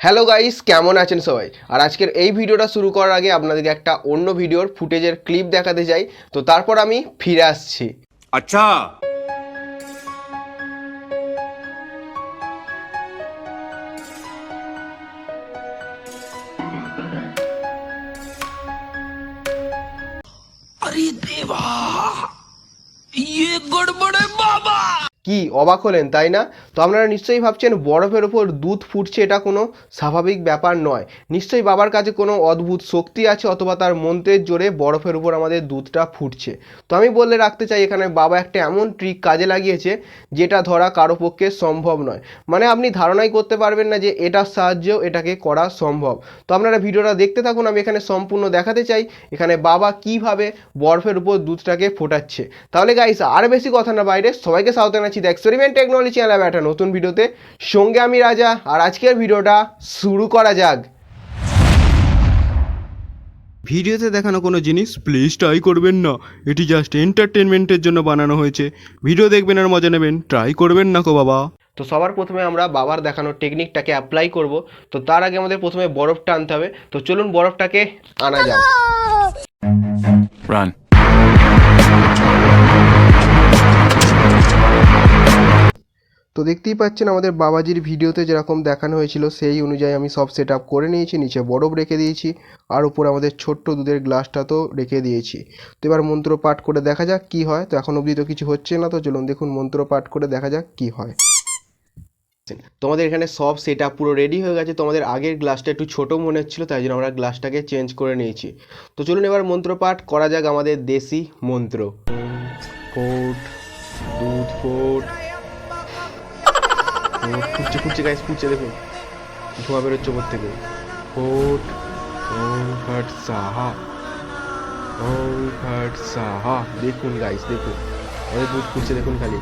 Hello guys কেমন আছেন সবাই আর আজকের এই ভিডিওটা শুরু করার আগে আপনাদেরকে একটা অন্য ভিডিওর ফুটেজের ক্লিপ দেখাতে চাই তো তারপর আমি ফিরে আসছি अच्छा কি অবাক হলেন, তাই না? তো আপনারা নিশ্চয়ই ভাবছেন বরফের ওপর দুধ ফুটছে, এটা কোনো স্বাভাবিক ব্যাপার নয়। নিশ্চয়ই বাবার কাছে কোনো অদ্ভুত শক্তি আছে অথবা তার মন্ত্রের জোরে বরফের উপর আমাদের দুধটা ফুটছে। তো আমি বলে রাখতে চাই, এখানে বাবা একটা এমন ট্রিক কাজে লাগিয়েছে, যেটা ধরা কারও পক্ষে সম্ভব নয়। মানে আপনি ধারণাই করতে পারবেন না যে এটার সাহায্যেও এটাকে করা সম্ভব। তো আপনারা ভিডিওটা দেখতে থাকুন, আমি এখানে সম্পূর্ণ দেখাতে চাই, এখানে বাবা কীভাবে বরফের উপর দুধটাকে ফোটাচ্ছে। তাহলে গাইস আর বেশি কথা না, বাইরে সবাইকে সাউথ জানাচ্ছি দ্য এক্সপেরিমেন্ট টেকনোলজি চ্যানেল একটা নতুন ভিডিওতে। সঙ্গে আমি রাজা আর আজকের ভিডিওটা শুরু করা যাক। ভিডিওতে দেখানো কোনো জিনিস প্লিজ ট্রাই করবেন না। এটি জাস্ট এন্টারটেনমেন্টের জন্য বানানো হয়েছে। ভিডিও দেখবেন আর মজা নেবেন। ট্রাই করবেন না কো বাবা। তো সবার প্রথমে আমরা বাবার দেখানো টেকনিকটাকে অ্যাপ্লাই করব। তো তার আগে আমাদের প্রথমে বরফটা আনতে হবে। তো চলুন বরফটাকে আনা যাক। তো দেখতেই পাচ্ছেন আমাদের বাবাজির ভিডিওতে যেরকম দেখানো হয়েছিল, সেই অনুযায়ী আমি সব সেট করে নিয়েছি, নিচে বরফ রেখে দিয়েছি, আর উপর আমাদের ছোট্ট দুধের গ্লাসটা তো রেখে দিয়েছি। তো এবার মন্ত্র পাঠ করে দেখা যাক কি হয়। তো এখন অবধি তো কিছু হচ্ছে না, তো চলুন দেখুন মন্ত্র পাঠ করে দেখা যাক কি হয়। তোমাদের এখানে সব সেট পুরো রেডি হয়ে গেছে। তোমাদের আগের গ্লাসটা একটু ছোট মনে হচ্ছিল, তাই জন্য আমরা গ্লাসটাকে চেঞ্জ করে নিয়েছি। তো চলুন এবার মন্ত্র পাঠ করা যাক আমাদের দেশি মন্ত্র। ফোট দুধ ফোট ফুটছে ফুটছে গাইস ফুটছে, দেখুন। ধোঁয়া বেরোচ্ছে ওপর থেকে। ফোট ওম ফট সাহা ওম ফট সাহা। দেখুন গাইস দেখুন। আমাদের দুধ ফুটছে, দেখুন খালি।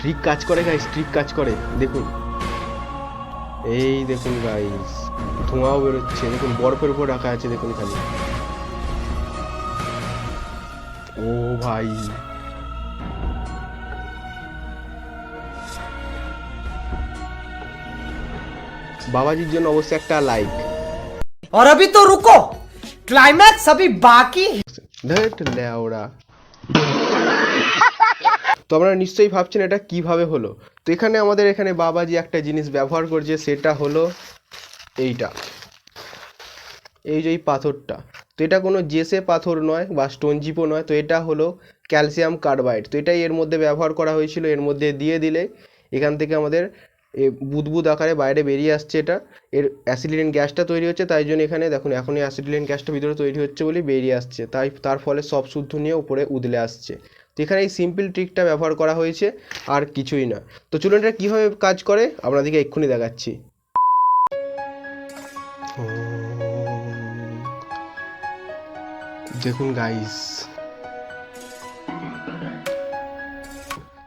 ট্রিক কাজ করে গাইস ট্রিক কাজ করে। দেখুন। এই দেখুন গাইস ধোঁয়াও বেরোচ্ছে। দেখুন, বরফের উপর রাখা আছে, দেখুন খালি। ও ভাই। বাবাজির জন্য অবশ্যই একটা লাইক और अभी तो रुको क्लाइमैक्स अभी बाकी है ধেট লেওড়া তো আপনারা নিশ্চয়ই ভাবছেন এটা কিভাবে হলো তো এখানে আমাদের এখানে বাবাজি একটা জিনিস ব্যবহার করছে সেটা হলো এইটা এই যে এই পাথরটা তো এটা কোনো জেসে পাথর নয় বা স্টোন জিপো নয় তো এটা হলো ক্যালসিয়াম কার্বাইড তো এটাই এর মধ্যে ব্যবহার করা হয়েছিল এর মধ্যে দিয়ে দিলে এখান থেকে আমাদের এ বুদবুদ আকারে বাইরে বেরিয়ে আসছে এটা। এর অ্যাসিডিলিন গ্যাসটা তৈরি হচ্ছে, তাই জন্য এখানে দেখুন, এখনই অ্যাসিডিলিন গ্যাসটা ভিতরে তৈরি হচ্ছে বলেই বেরিয়ে আসছে। তাই, তার ফলে সব শুদ্ধ নিয়ে উপরে উদলে আসছে। তো এখানে এই সিম্পল ট্রিকটা ব্যবহার করা হয়েছে, আর কিছুই না। তো চলুন এটা কীভাবে কাজ করে, আপনাদেরকে এক্ষুনি দেখাচ্ছি। দেখুন গাইস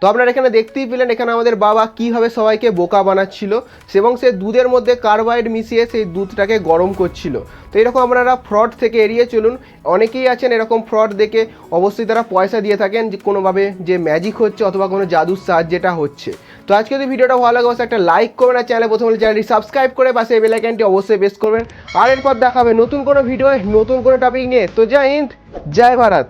তো আপনারা এখানে দেখতেই পেলেন এখানে আমাদের বাবা কীভাবে সবাইকে বোকা বানাচ্ছিল এবং সে দুধের মধ্যে কার্বাইড মিশিয়ে সেই দুধটাকে গরম করছিল। তো এরকম আপনারা ফ্রড থেকে এড়িয়ে চলুন। অনেকেই আছেন এরকম ফ্রড দেখে অবশ্যই তারা পয়সা দিয়ে থাকেন যে কোনোভাবে যে ম্যাজিক হচ্ছে অথবা কোনো জাদুর সাহায্যে এটা হচ্ছে। তো আজকে যদি ভিডিওটা ভালো লাগে, অবশ্যই একটা লাইক করবেন আর চ্যানেলে প্রথমে চ্যানেলটি সাবস্ক্রাইব করে পাশে বেলাইকানটি অবশ্যই বেস করবেন। আর এরপর দেখাবে নতুন কোনো ভিডিও নতুন কোনো টপিক নিয়ে। তো জয় হিন্দ, জয় ভারত।